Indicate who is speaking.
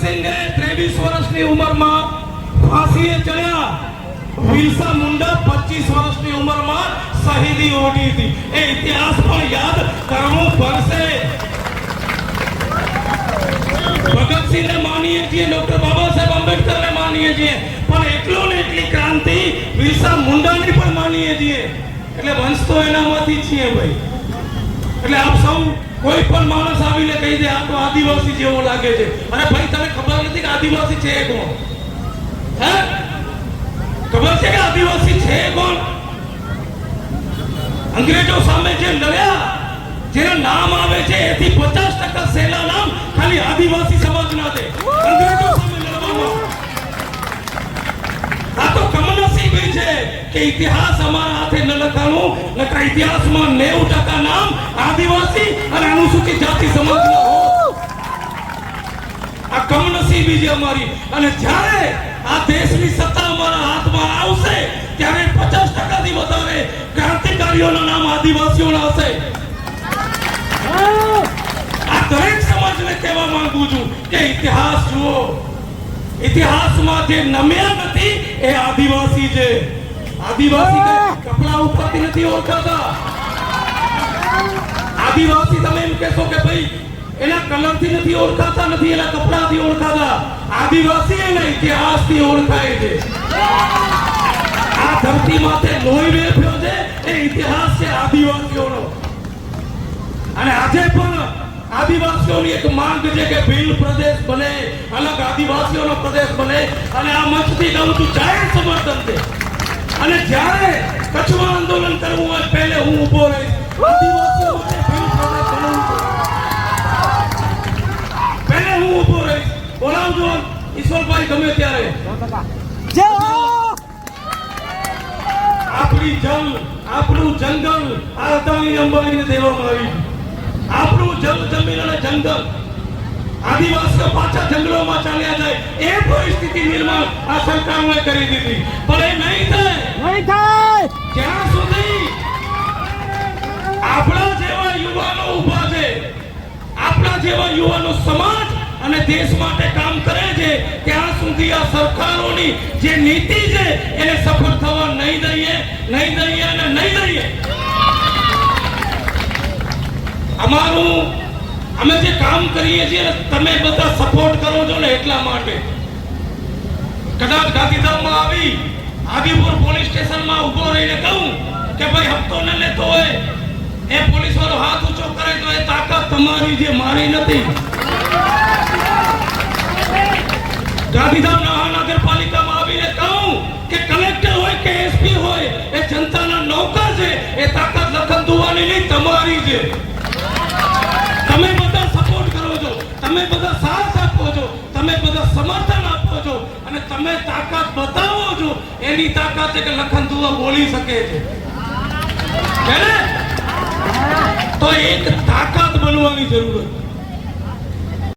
Speaker 1: ભગતસિંહને ત્રેવીસ વર્ષની ઉંમરમાં ફાંસીએ ચડ્યા. બિરસા મુંડા પચીસ વર્ષની ઉંમરમાં શહીદી ઓઢી હતી. એ ઇતિહાસ પણ યાદ કરવો પડશે. ભગતસિંહને માનીએ છીએ, ડોક્ટર બાબા સાહેબ આંબેડકરને માનીએ છીએ. પણ એટલો ને એટલી ક્રાંતિ બિરસા મુંડાની પણ માનીએ છીએ. એટલે વંશ તો એનામાંથી છીએ ભાઈ. એટલે આપ સૌ કોઈ પણ માણસ આવીને કહી દે, આ તો આદિવાસી જેવો લાગે છે. અરે ભાઈ, તને ખબર નથી કે આદિવાસી છે કોણ? હે? ખબર છે કે આદિવાસી છે કોણ? અંગ્રેજો સામે જે લડ્યા, જેના નામ આવે છે, એથી પચાસ ટકા સેના નામ ખાલી આદિવાસી સમાજના છે અંગ્રેજો સામે લડવામાં આ તો કમનસીબી છે કે ઇતિહાસ અમારા હાથે ન લખાણું, નકર ઇતિહાસમાં નેવું ટકા નામ આદિવાસી અને અનુસૂચિત જાતિ સમાજના આ કમનસીબી છે અમારી. અને જ્યારે આ દેશની સત્તા અમારા હાથમાં આવશે, ત્યારે પચાસ ટકાથી વધારે ક્રાંતિકારીઓના નામ આદિવાસીઓના હશે. આ દરેક સમાજને કહેવા માંગુ છું કે ઇતિહાસ જુઓ. ઇતિહાસમાં જે નમ્યા નથી, એ આદિવાસી છે. આદિવાસી કપડા ઉપરથી નથી ઓળખાતા? આદિવાસી તમે એમ કહેશો કે ભાઈ, એના કલરથી નથી ઓળખાતા, નથી એના કપડાથી ઓળખાતા. આદિવાસી એના ઇતિહાસથી ઓળખાય છે. આ ધરતી માથે લોહી વેફ્યો છે, એ ઇતિહાસ છે આદિવાસીઓનો. અને આજે પણ આદિવાસીઓની એક માંગ છે કે ભીલ પ્રદેશ બને, અલગ આદિવાસીઓનો પ્રદેશ બને, અને આ મંચથી કહું છું જાહેર સમર્થન છે. અને જ્યારે કચ્છમાં આંદોલન કરવું હોય પહેલે હું ઊભો રહીશ બનવું પહેલે હું ઊભો રહીશ બોલાવજો ઈશ્વરભાઈ ગમે ત્યારે. આપણી જલ આપણું જંગલ આ અદાણી અંબાણીને દેવામાં આવી. આપણું જલ જમીન અને જંગલ. આદિવાસીઓ પાછા જંગલોમાં ચાલ્યા જાય. એ પરિસ્થિતિ નિર્માણ આ સરકારને કરી દીધી. પણ એ નહીં થાય.
Speaker 2: નહીં થાય!
Speaker 1: જ્યાં સુધી આપણા જેવા યુવાનો ઊભા છે આપણા જેવા યુવાનો સમાજ અને દેશ માટે કામ કરે છે ત્યાં સુધી આ સરકારોની જે નીતિ છે એને સફળ થવા નહીં દઈએ નહીં દઈએ અને નહીં દઈએ. અમારું અમે જે કામ કરીએ છીએ તમે બધા સપોર્ટ કરો છો ને એટલા માટે. કદાચ ગાંધીધામમાં આવી, આદિપુર પોલીસ સ્ટેશનમાં ઊભો રહીને કહું કે ભાઈ, હપ્તો ન લેતો હોય, એ પોલીસ વાળો હાથ ઊંચો કરે તો એ તાકાત તમારી જે મારી નથી. ગાંધીધામ મહાનગરપાલિકામાં આવીને કહું કે કલેક્ટર હોય કે એસપી હોય, એ જનતાના નૌકર છે, એ તાકાત લખન દુવાની નહીં, તમારી છે તમે બધા સપોર્ટ કરો છો તમે બધા સાથ આપો છો તમે બધા છો અને તમે તાકાત બતાવો છો, એની તાકાત છે કે લખન દુવા બોલી શકે છે. છે તો એક તાકાત બનવાની જરૂર છે